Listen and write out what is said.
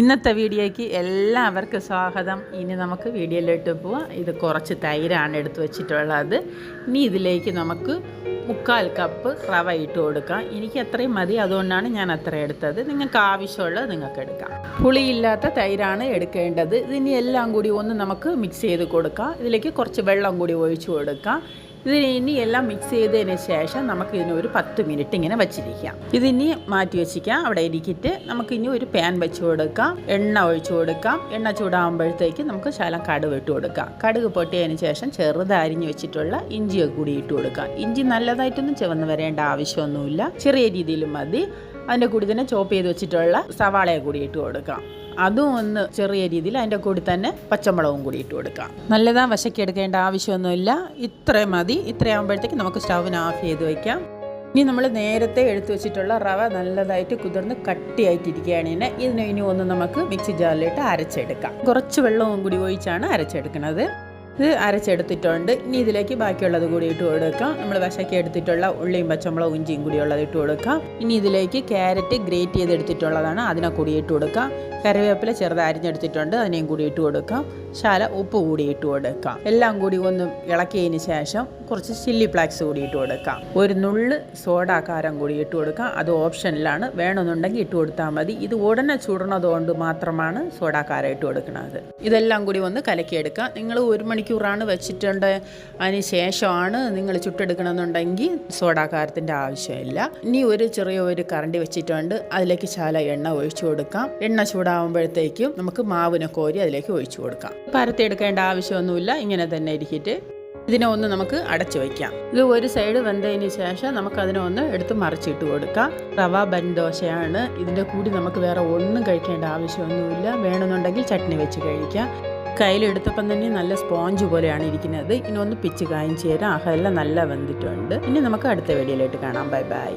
ഇന്നത്തെ വീഡിയോയ്ക്ക് എല്ലാവർക്കും സ്വാഗതം. ഇനി നമുക്ക് വീഡിയോയിലോട്ട് പോവാം. ഇത് കുറച്ച് തൈരാണ് എടുത്ത് വെച്ചിട്ടുള്ളത്. ഇനി ഇതിലേക്ക് നമുക്ക് മുക്കാൽ കപ്പ് റവ ഇട്ട് കൊടുക്കാം. എനിക്ക് അത്രയും മതി അതുകൊണ്ടാണ് ഞാൻ അത്ര എടുത്തത്. നിങ്ങൾക്ക് ആവശ്യമുള്ളത് നിങ്ങൾക്ക് എടുക്കാം. പുളിയില്ലാത്ത തൈരാണ് എടുക്കേണ്ടത്. ഇതിനി എല്ലാം കൂടി ഒന്ന് നമുക്ക് മിക്സ് ചെയ്ത് കൊടുക്കാം. ഇതിലേക്ക് കുറച്ച് വെള്ളം കൂടി ഒഴിച്ചു കൊടുക്കാം. ഇതിന് എല്ലാം മിക്സ് ചെയ്തതിന് ശേഷം നമുക്ക് ഇതിനെ ഒരു പത്ത് മിനിറ്റ് ഇങ്ങനെ വെച്ചിരിക്കാം. ഇതിനി മാറ്റി വെച്ചിരിക്കാം അവിടെ ഇരിക്കിട്ട് നമുക്ക് ഇനി ഒരു പാൻ വെച്ച് കൊടുക്കാം. എണ്ണ ഒഴിച്ചു കൊടുക്കാം. എണ്ണ ചൂടാകുമ്പോഴത്തേക്ക് നമുക്ക് ശകലം കടുക് ഇട്ട് കൊടുക്കാം. കടുക് പൊട്ടിയതിന് ശേഷം ചെറുതരിഞ്ഞ് വെച്ചിട്ടുള്ള ഇഞ്ചിയൊക്കെ കൂടി ഇട്ട് കൊടുക്കാം. ഇഞ്ചി നല്ലതായിട്ടൊന്നും ചുവന്ന് വരേണ്ട ആവശ്യമൊന്നുമില്ല. ചെറിയ രീതിയിൽ മതി. അതിന്റെ കൂടി തന്നെ ചോപ്പ് ചെയ്ത് വെച്ചിട്ടുള്ള സവാളയെ കൂടി ഇട്ട് കൊടുക്കാം. അതും ഒന്ന് ചെറിയ രീതിയിൽ അതിന്റെ കൂടി തന്നെ പച്ചമുളകും കൂടി ഇട്ട് കൊടുക്കാം. നല്ലതാ വശക്കെടുക്കേണ്ട ആവശ്യമൊന്നുമില്ല. ഇത്രയും മതി. ഇത്രയാകുമ്പോഴത്തേക്ക് നമുക്ക് സ്റ്റൗവിന് ഓഫ് ചെയ്ത് വയ്ക്കാം ഇനി നമ്മൾ നേരത്തെ എടുത്തു വെച്ചിട്ടുള്ള റവ നല്ലതായിട്ട് കുതിർന്ന് കട്ടിയായിട്ടിരിക്കുകയാണ് ഇതിനെ ഇതിനെ ഇനി ഒന്ന് നമുക്ക് മിക്സി ജാറിലിട്ട് അരച്ചെടുക്കാം. കുറച്ച് വെള്ളവും കൂടി ഒഴിച്ചാണ് അരച്ചെടുക്കുന്നത്. ഇത് അരച്ചെടുത്തിട്ടുണ്ട്. ഇനി ഇതിലേക്ക് ബാക്കിയുള്ളത് കൂടി ഇട്ട് കൊടുക്കാം. നമ്മൾ വശക്കി എടുത്തിട്ടുള്ള ഉള്ളിയും പച്ചമുളകും ഇഞ്ചിയും കൂടി ഉള്ളത് ഇട്ട് കൊടുക്കാം. ഇനി ഇതിലേക്ക് ക്യാരറ്റ് ഗ്രേറ്റ് ചെയ്തെടുത്തിട്ടുള്ളതാണ്. അതിനെ കൂടി ഇട്ട് കൊടുക്കാം. കറിവേപ്പില ചെറുത് അരിഞ്ഞെടുത്തിട്ടുണ്ട്. അതിനെയും കൂടി ഇട്ട് കൊടുക്കാം. ശാല ഉപ്പ് കൂടി ഇട്ട് കൊടുക്കാം. എല്ലാം കൂടി ഒന്ന് ഇളക്കിയതിന് ശേഷം കുറച്ച് ചില്ലി ഫ്ലാക്സ് കൂടി ഇട്ട് കൊടുക്കാം. ഒരു നുള്ള് സോഡാകാരം കൂടി ഇട്ട് കൊടുക്കാം. അത് ഓപ്ഷനിലാണ്. വേണമെന്നുണ്ടെങ്കിൽ ഇട്ട് കൊടുത്താൽ മതി. ഇത് ഉടനെ ചുടണതുകൊണ്ട് മാത്രമാണ് സോഡാകാരം ഇട്ട് കൊടുക്കുന്നത്. ഇതെല്ലാം കൂടി ഒന്ന് കലക്കിയെടുക്കാം. നിങ്ങൾ ഒരു മണിക്കൂറാണ് വെച്ചിട്ടുണ്ട്. അതിന് ശേഷമാണ് നിങ്ങൾ ചുട്ടെടുക്കണമെന്നുണ്ടെങ്കിൽ സോഡാകാരത്തിന്റെ ആവശ്യമില്ല. ഇനി ഒരു ചെറിയ ഒരു കറണ്ടി വെച്ചിട്ടുണ്ട്. അതിലേക്ക് ശാല എണ്ണ ഒഴിച്ചു കൊടുക്കാം. എണ്ണ ചൂടാകുമ്പോഴത്തേക്കും നമുക്ക് മാവിനെ കോരി അതിലേക്ക് ഒഴിച്ചു കൊടുക്കാം. പരത്തിയെടുക്കേണ്ട ആവശ്യമൊന്നുമില്ല. ഇങ്ങനെ തന്നെ ഇരിക്കിട്ട്. ഇതിനെ ഒന്ന് നമുക്ക് അടച്ചു വയ്ക്കാം. ഇത് ഒരു സൈഡ് വെന്തതിന് ശേഷം നമുക്ക് അതിനെ ഒന്ന് എടുത്ത് മറിച്ചിട്ട് കൊടുക്കാം. റവ ബൻ ദോശയാണ് ഇതിന്റെ കൂടി നമുക്ക് വേറെ ഒന്നും കഴിക്കേണ്ട ആവശ്യമൊന്നുമില്ല. വേണമെന്നുണ്ടെങ്കിൽ ചട്നി വെച്ച് കഴിക്കാം. കയ്യിലെടുത്തപ്പം തന്നെ നല്ല സ്പോഞ്ച് പോലെയാണ് ഇരിക്കുന്നത്. ഇനി ഒന്ന് പിച്ച് കായും ചേരാം എല്ലാം നല്ല വെന്തിട്ടുണ്ട്. ഇനി നമുക്ക് അടുത്ത വീഡിയോയിലോട്ട് കാണാം. Bye bye.